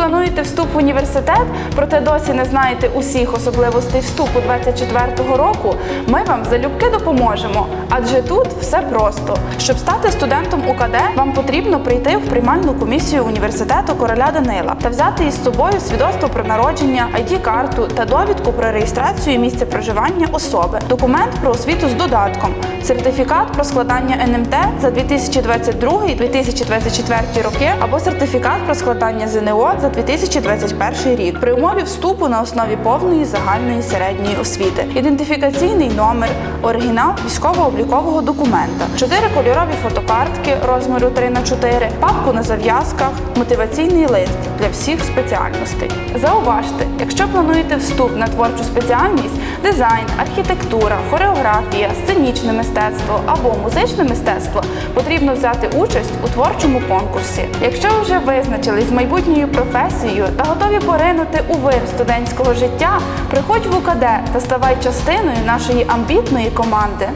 плануєте вступ в університет, проте досі не знаєте усіх особливостей вступу 24-го року, ми вам залюбки допоможемо. Адже тут все просто. Щоб стати студентом УКД, вам потрібно прийти в приймальну комісію університету короля Данила та взяти із собою свідоцтво про народження, ID-карту та довідку про реєстрацію місця проживання особи, документ про освіту з додатком, сертифікат про складання НМТ за 2022-2024 роки або сертифікат про складання ЗНО за 2021 рік при умові вступу на основі повної загальної середньої освіти, ідентифікаційний номер, оригінал військово-облікового документа, чотири кольорові фотокартки розміру 3 на 4 папку на зав'язках, мотиваційний лист для всіх спеціальностей. Зауважте, якщо плануєте вступ на творчу спеціальність, дизайн, архітектура, хореографія, сценічне мистецтво або музичне мистецтво, потрібно взяти участь у творчому конкурсі. Якщо вже визначились з майбутньою професією та готові поринути у вир студентського життя, приходь в УКД та ставай частиною нашої амбітної команди.